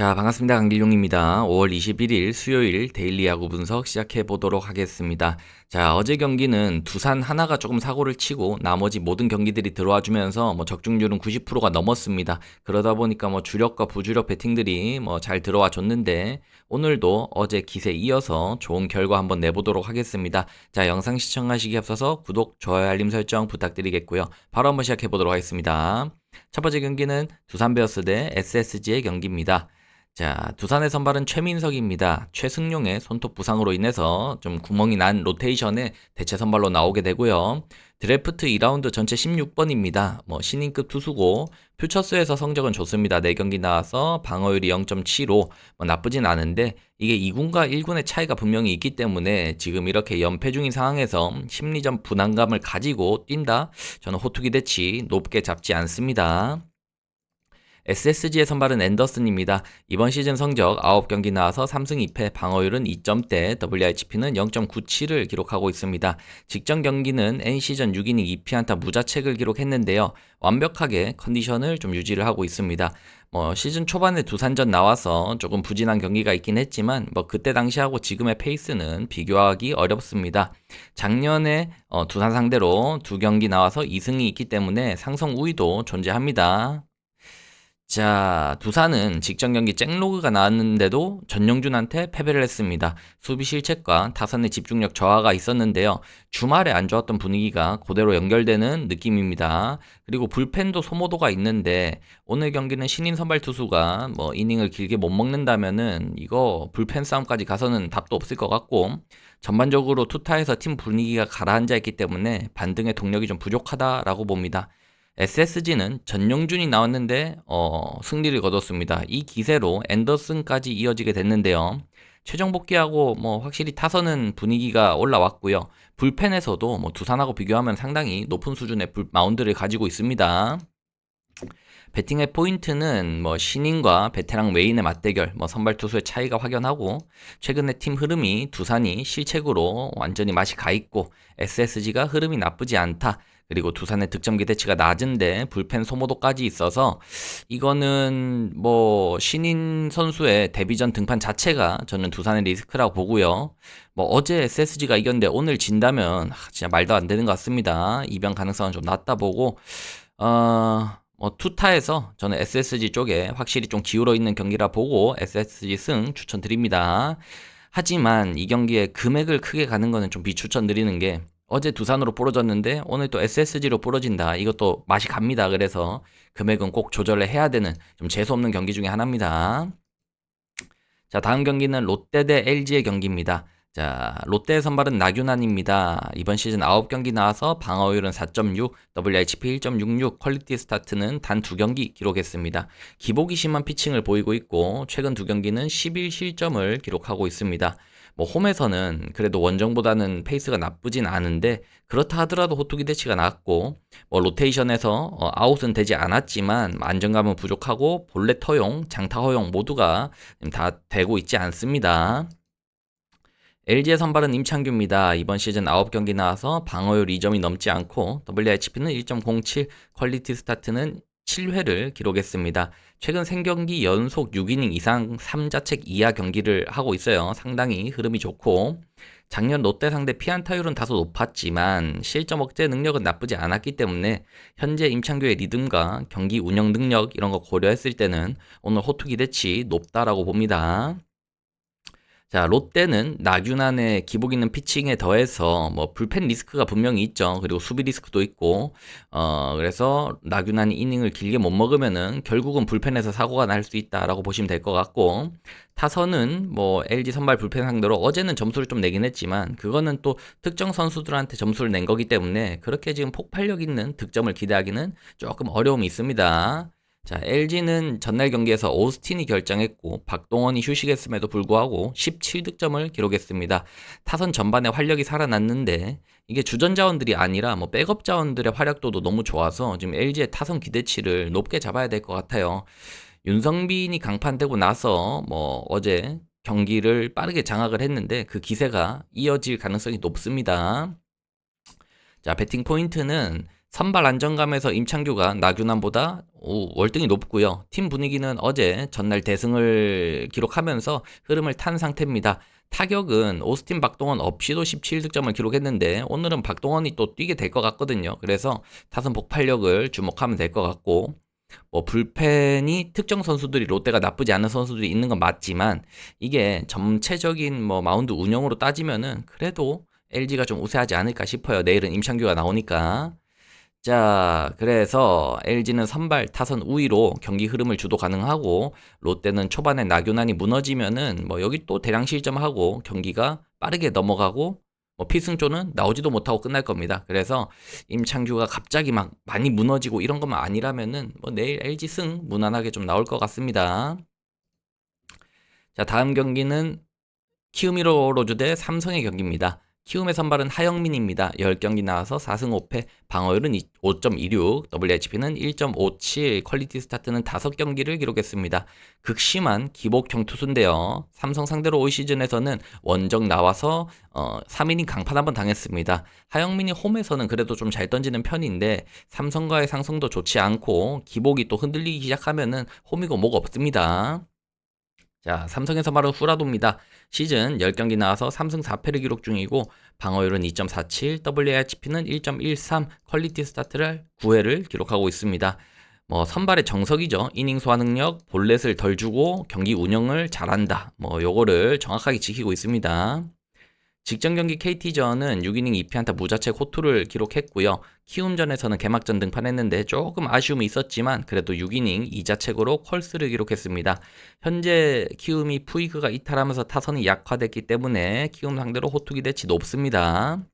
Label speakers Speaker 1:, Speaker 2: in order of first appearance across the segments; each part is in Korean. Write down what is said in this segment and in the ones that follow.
Speaker 1: 자, 반갑습니다. 강길용입니다. 5월 21일 수요일 데일리 야구 분석 시작해 보도록 하겠습니다. 자, 어제 경기는 두산 하나가 조금 사고를 치고 나머지 모든 경기들이 들어와 주면서 뭐 적중률은 90%가 넘었습니다. 그러다 보니까 뭐 주력과 부주력 배팅들이 뭐 잘 들어와 줬는데 오늘도 어제 기세 이어서 좋은 결과 한번 내보도록 하겠습니다. 자, 영상 시청하시기 앞서서 구독, 좋아요, 알림 설정 부탁드리겠고요. 바로 한번 시작해 보도록 하겠습니다. 첫 번째 경기는 두산 베어스 대 SSG의 경기입니다. 자, 두산의 선발은 최민석입니다. 최승용의 손톱 부상으로 인해서 좀 구멍이 난 로테이션에 대체 선발로 나오게 되고요. 드래프트 2라운드 전체 16번입니다. 뭐 신인급 투수고 퓨처스에서 성적은 좋습니다. 4경기 나와서 방어율이 0.75. 뭐 나쁘진 않은데 이게 2군과 1군의 차이가 분명히 있기 때문에 지금 이렇게 연패 중인 상황에서 심리적 분안감을 가지고 뛴다. 저는 호투기 대치 높게 잡지 않습니다. SSG의 선발은 앤더슨입니다. 이번 시즌 성적 9경기 나와서 3승 2패, 방어율은 2점대, WHP는 0.97을 기록하고 있습니다. 직전 경기는 N시전 6이닝 2피안타 무자책을 기록했는데요. 완벽하게 컨디션을 좀 유지를 하고 있습니다. 뭐 시즌 초반에 두산전 나와서 조금 부진한 경기가 있긴 했지만 뭐 그때 당시하고 지금의 페이스는 비교하기 어렵습니다. 작년에 어, 두산 상대로 두 경기 나와서 2승이 있기 때문에 상성 우위도 존재합니다. 자, 두산은 직전 경기 잭로그가 나왔는데도 전용준한테 패배를 했습니다. 수비 실책과 타선의 집중력 저하가 있었는데요. 주말에 안 좋았던 분위기가 그대로 연결되는 느낌입니다. 그리고 불펜도 소모도가 있는데 오늘 경기는 신인 선발 투수가 뭐 이닝을 길게 못 먹는다면은 이거 불펜 싸움까지 가서는 답도 없을 것 같고 전반적으로 투타에서 팀 분위기가 가라앉아 있기 때문에 반등의 동력이 좀 부족하다라고 봅니다. SSG는 전용준이 나왔는데 어, 승리를 거뒀습니다. 이 기세로 앤더슨까지 이어지게 됐는데요. 최종 복귀하고 뭐 확실히 타선은 분위기가 올라왔고요. 불펜에서도 뭐 두산하고 비교하면 상당히 높은 수준의 불, 마운드를 가지고 있습니다. 배팅의 포인트는 뭐 신인과 베테랑 메인의 맞대결, 뭐 선발 투수의 차이가 확연하고 최근에 팀 흐름이 두산이 실책으로 완전히 맛이 가 있고 SSG가 흐름이 나쁘지 않다. 그리고 두산의 득점 기대치가 낮은데 불펜 소모도까지 있어서 이거는 뭐 신인 선수의 데뷔전 등판 자체가 저는 두산의 리스크라고 보고요. 뭐 어제 SSG가 이겼는데 오늘 진다면 진짜 말도 안 되는 것 같습니다. 이변 가능성은 좀 낮다 보고 어. 뭐 투타에서 저는 SSG 쪽에 확실히 좀 기울어 있는 경기라 보고 SSG 승 추천드립니다. 하지만 이 경기에 금액을 크게 가는 거는 좀 비추천드리는 게 어제 두산으로 부러졌는데 오늘 또 SSG로 부러진다. 이것도 맛이 갑니다. 그래서 금액은 꼭 조절을 해야 되는 좀 재수 없는 경기 중에 하나입니다. 자, 다음 경기는 롯데 대 LG의 경기입니다. 자, 롯데 선발은 나균환입니다. 이번 시즌 9경기 나와서 방어율은 4.6, WHP 1.66, 퀄리티 스타트는 단두 경기 기록했습니다. 기복이 심한 피칭을 보이고 있고 최근 두 경기는 11실점을 기록하고 있습니다. 뭐 홈에서는 그래도 원정보다는 페이스가 나쁘진 않은데 그렇다 하더라도 호투기 대치가 낮고 뭐 로테이션에서 어, 아웃은 되지 않았지만 안정감은 부족하고 볼넷 허용, 장타 허용 모두가 다 되고 있지 않습니다. LG의 선발은 임창규입니다. 이번 시즌 9경기 나와서 방어율 2점이 넘지 않고 WHP는 1.07, 퀄리티 스타트는 7회를 기록했습니다. 최근 생경기 연속 6이닝 이상 3자책 이하 경기를 하고 있어요. 상당히 흐름이 좋고 작년 롯데 상대 피안타율은 다소 높았지만 실점 억제 능력은 나쁘지 않았기 때문에 현재 임창규의 리듬과 경기 운영 능력 이런 거 고려했을 때는 오늘 호투 기대치 높다라고 봅니다. 자, 롯데는 나균안의 기복 있는 피칭에 더해서 뭐 불펜 리스크가 분명히 있죠. 그리고 수비 리스크도 있고, 어, 그래서 나균안이 이닝을 길게 못 먹으면은 결국은 불펜에서 사고가 날 수 있다라고 보시면 될 것 같고, 타선은 뭐 LG 선발 불펜 상대로 어제는 점수를 좀 내긴 했지만, 그거는 또 특정 선수들한테 점수를 낸 거기 때문에 그렇게 지금 폭발력 있는 득점을 기대하기는 조금 어려움이 있습니다. 자, LG는 전날 경기에서 오스틴이 결정했고 박동원이 휴식했음에도 불구하고 17득점을 기록했습니다. 타선 전반에 활력이 살아났는데 이게 주전 자원들이 아니라 뭐 백업 자원들의 활약도도 너무 좋아서 지금 LG의 타선 기대치를 높게 잡아야 될 것 같아요. 윤성빈이 강판되고 나서 뭐 어제 경기를 빠르게 장악을 했는데 그 기세가 이어질 가능성이 높습니다. 자, 배팅 포인트는 선발 안정감에서 임창규가 나균환보다 오, 월등히 높고요. 팀 분위기는 어제 전날 대승을 기록하면서 흐름을 탄 상태입니다. 타격은 오스틴 박동원 없이도 17득점을 기록했는데 오늘은 박동원이 또 뛰게 될 것 같거든요. 그래서 타선 폭발력을 주목하면 될 것 같고 뭐 불펜이 특정 선수들이 롯데가 나쁘지 않은 선수들이 있는 건 맞지만 이게 전체적인 뭐 마운드 운영으로 따지면은 그래도 LG가 좀 우세하지 않을까 싶어요. 내일은 임창규가 나오니까. 자, 그래서 LG는 선발 타선 우위로 경기 흐름을 주도 가능하고 롯데는 초반에 나균환이 무너지면은 뭐 여기 또 대량 실점하고 경기가 빠르게 넘어가고 뭐 필승조는 나오지도 못하고 끝날 겁니다. 그래서 임창규가 갑자기 막 많이 무너지고 이런 것만 아니라면은 뭐 내일 LG 승 무난하게 좀 나올 것 같습니다. 자, 다음 경기는 키우미로 로즈 대 삼성의 경기입니다. 키움의 선발은 하영민입니다. 10경기 나와서 4승 5패, 방어율은 5.26, WHP는 1.57, 퀄리티 스타트는 5경기를 기록했습니다. 극심한 기복형 투수인데요. 삼성 상대로 올 시즌에서는 원정 나와서 어, 3이닝 강판 한번 당했습니다. 하영민이 홈에서는 그래도 좀 잘 던지는 편인데 삼성과의 상승도 좋지 않고 기복이 또 흔들리기 시작하면은 홈이고 뭐가 없습니다. 자, 삼성에서 바로 후라도입니다. 시즌 10경기 나와서 3승 4패를 기록 중이고 방어율은 2.47, WHP는 1.13, 퀄리티 스타트를 9회를 기록하고 있습니다. 뭐 선발의 정석이죠. 이닝 소화 능력, 볼넷을 덜 주고 경기 운영을 잘한다. 뭐 요거를 정확하게 지키고 있습니다. 직전 경기 KT전은 6이닝 2피안타 무자책 호투를 기록했고요. 키움전에서는 개막전 등판했는데 조금 아쉬움이 있었지만 그래도 6이닝 2자책으로 퀄스를 기록했습니다. 현재 키움이 푸이그가 이탈하면서 타선이 약화됐기 때문에 키움 상대로 호투 기대치 높습니다.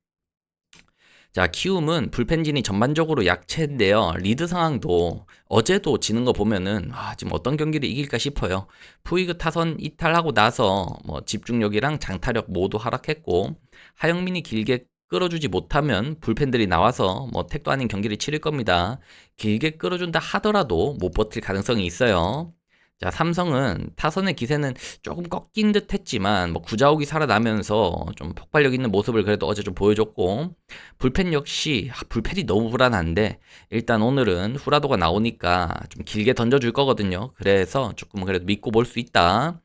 Speaker 1: 자, 키움은 불펜진이 전반적으로 약체인데요. 리드 상황도 어제도 지는 거 보면은 아, 지금 어떤 경기를 이길까 싶어요. 푸이그 타선 이탈하고 나서 뭐 집중력이랑 장타력 모두 하락했고 하영민이 길게 끌어주지 못하면 불펜들이 나와서 뭐 택도 아닌 경기를 치를 겁니다. 길게 끌어준다 하더라도 못 버틸 가능성이 있어요. 자, 삼성은 타선의 기세는 조금 꺾인 듯 했지만, 뭐, 구자욱이 살아나면서 좀 폭발력 있는 모습을 그래도 어제 좀 보여줬고, 불펜 역시, 아, 불펜이 너무 불안한데, 일단 오늘은 후라도가 나오니까 좀 길게 던져줄 거거든요. 그래서 조금 그래도 믿고 볼 수 있다.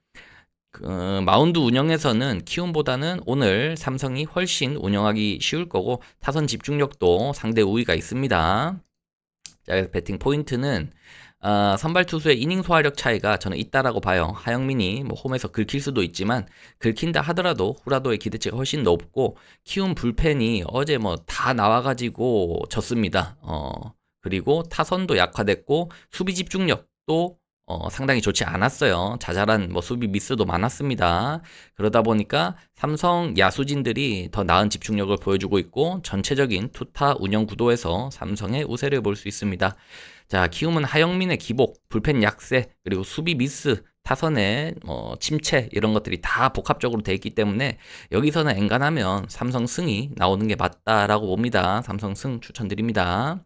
Speaker 1: 그, 마운드 운영에서는 키움보다는 오늘 삼성이 훨씬 운영하기 쉬울 거고, 타선 집중력도 상대 우위가 있습니다. 자, 배팅 포인트는 어, 선발 투수의 이닝 소화력 차이가 저는 있다라고 봐요. 하영민이 뭐 홈에서 긁힐 수도 있지만 긁힌다 하더라도 후라도의 기대치가 훨씬 높고 키움 불펜이 어제 뭐 다 나와가지고 졌습니다. 어, 그리고 타선도 약화됐고 수비 집중력도 어, 상당히 좋지 않았어요. 자잘한 뭐 수비 미스도 많았습니다. 그러다 보니까 삼성 야수진들이 더 나은 집중력을 보여주고 있고 전체적인 투타 운영 구도에서 삼성의 우세를 볼 수 있습니다. 자, 키움은 하영민의 기복, 불펜 약세, 그리고 수비 미스, 타선의 뭐 침체 이런 것들이 다 복합적으로 돼 있기 때문에 여기서는 엔간하면 삼성 승이 나오는 게 맞다라고 봅니다. 삼성 승 추천드립니다.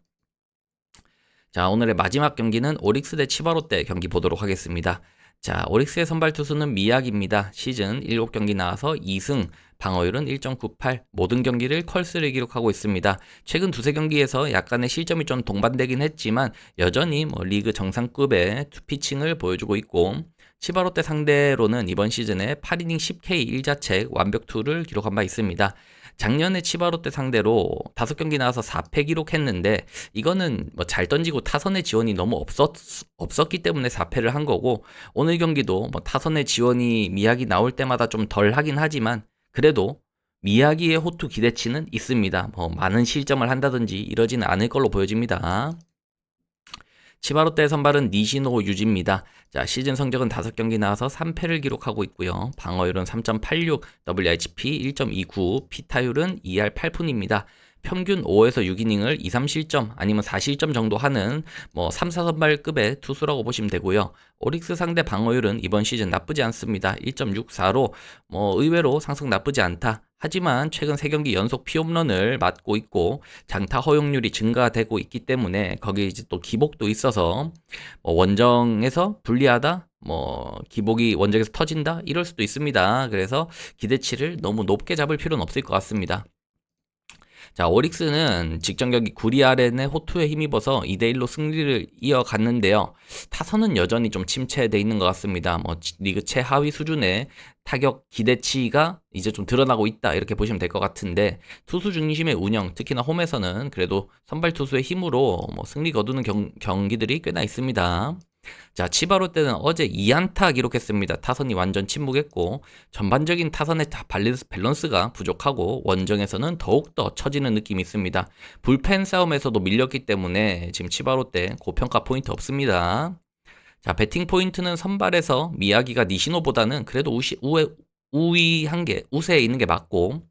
Speaker 1: 자, 오늘의 마지막 경기는 오릭스 대 치바롯 대 경기 보도록 하겠습니다. 자, 오릭스의 선발 투수는 미약입니다. 시즌 7경기 나와서 2승, 방어율은 1.98, 모든 경기를 컬스를 기록하고 있습니다. 최근 두세 경기에서 약간의 실점이 좀 동반되긴 했지만 여전히 뭐 리그 정상급의 투피칭을 보여주고 있고 치바롯데 상대로는 이번 시즌에 8이닝 10K 1자책 완벽 투를 기록한 바 있습니다. 작년에 치바롯데 상대로 5경기 나와서 4패 기록했는데 이거는 뭐 잘 던지고 타선의 지원이 너무 없었, 없었기 때문에 4패를 한 거고 오늘 경기도 뭐 타선의 지원이 미약이 나올 때마다 좀 덜 하긴 하지만 그래도 미야기의 호투 기대치는 있습니다. 뭐 많은 실점을 한다든지 이러지는 않을 걸로 보여집니다. 치바 롯데 선발은 니시노 유지입니다. 자, 시즌 성적은 5경기 나와서 3패를 기록하고 있고요. 방어율은 3.86, WHP 1.29, 피타율은 2할 8푼입니다. 평균 5에서 6이닝을 2, 3실점 아니면 4실점 정도 하는 뭐 3, 4선발급의 투수라고 보시면 되고요. 오릭스 상대 방어율은 이번 시즌 나쁘지 않습니다. 1.64로 뭐 의외로 상승 나쁘지 않다. 하지만 최근 3경기 연속 피홈런을 맞고 있고 장타 허용률이 증가되고 있기 때문에 거기에 이제 또 기복도 있어서 뭐 원정에서 불리하다 뭐 기복이 원정에서 터진다 이럴 수도 있습니다. 그래서 기대치를 너무 높게 잡을 필요는 없을 것 같습니다. 자, 오릭스는 직전 경기 구리아렌의 호투에 힘입어서 2대1로 승리를 이어갔는데요. 타선은 여전히 좀 침체돼 있는 것 같습니다. 뭐 리그 최하위 수준의 타격 기대치가 이제 좀 드러나고 있다 이렇게 보시면 될 것 같은데 투수 중심의 운영 특히나 홈에서는 그래도 선발 투수의 힘으로 뭐 승리 거두는 경, 경기들이 꽤나 있습니다. 자, 치바로 때는 어제 2안타 기록했습니다. 타선이 완전 침묵했고 전반적인 타선의 다 밸런스, 밸런스가 부족하고 원정에서는 더욱더 처지는 느낌이 있습니다. 불펜 싸움에서도 밀렸기 때문에 지금 치바로 때 고평가 포인트 없습니다. 자, 배팅 포인트는 선발에서 미야기가 니시노보다는 그래도 우시, 우에, 우위한 게 우세에 있는 게 맞고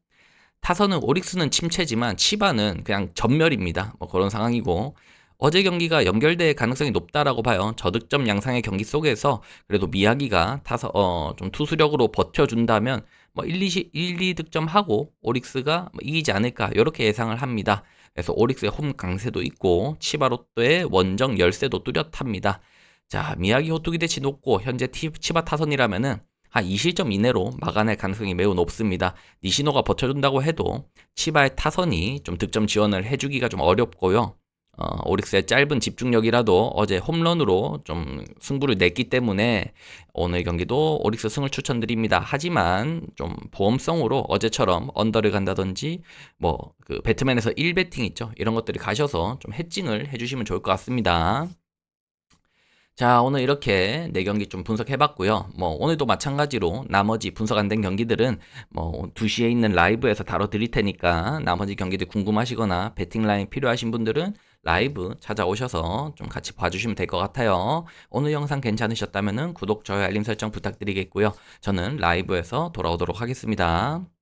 Speaker 1: 타선은 오릭스는 침체지만 치바는 그냥 전멸입니다. 뭐 그런 상황이고 어제 경기가 연결될 가능성이 높다라고 봐요. 저득점 양상의 경기 속에서 그래도 미야기가 타서 어, 좀 투수력으로 버텨준다면 뭐 1, 2, 1, 2득점 하고 오릭스가 뭐 이기지 않을까 이렇게 예상을 합니다. 그래서 오릭스의 홈 강세도 있고 치바로또의 원정 열세도 뚜렷합니다. 자 미야기 호투 기 대치 높고 현재 티, 치바 타선이라면은 한 2실점 이내로 막아낼 가능성이 매우 높습니다. 니시노가 버텨준다고 해도 치바의 타선이 좀 득점 지원을 해주기가 좀 어렵고요. 어, 오릭스의 짧은 집중력이라도 어제 홈런으로 좀 승부를 냈기 때문에 오늘 경기도 오릭스 승을 추천드립니다. 하지만 좀 보험성으로 어제처럼 언더를 간다든지 뭐 그 배트맨에서 1배팅 있죠. 이런 것들이 가셔서 좀 해칭을 해주시면 좋을 것 같습니다. 자, 오늘 이렇게 네 경기 좀 분석해봤고요. 뭐, 오늘도 마찬가지로 나머지 분석 안 된 경기들은 뭐, 2시에 있는 라이브에서 다뤄드릴 테니까 나머지 경기들 궁금하시거나 배팅 라인 필요하신 분들은 라이브 찾아오셔서 좀 같이 봐주시면 될 것 같아요. 오늘 영상 괜찮으셨다면 구독, 좋아요, 알림 설정 부탁드리겠고요. 저는 라이브에서 돌아오도록 하겠습니다.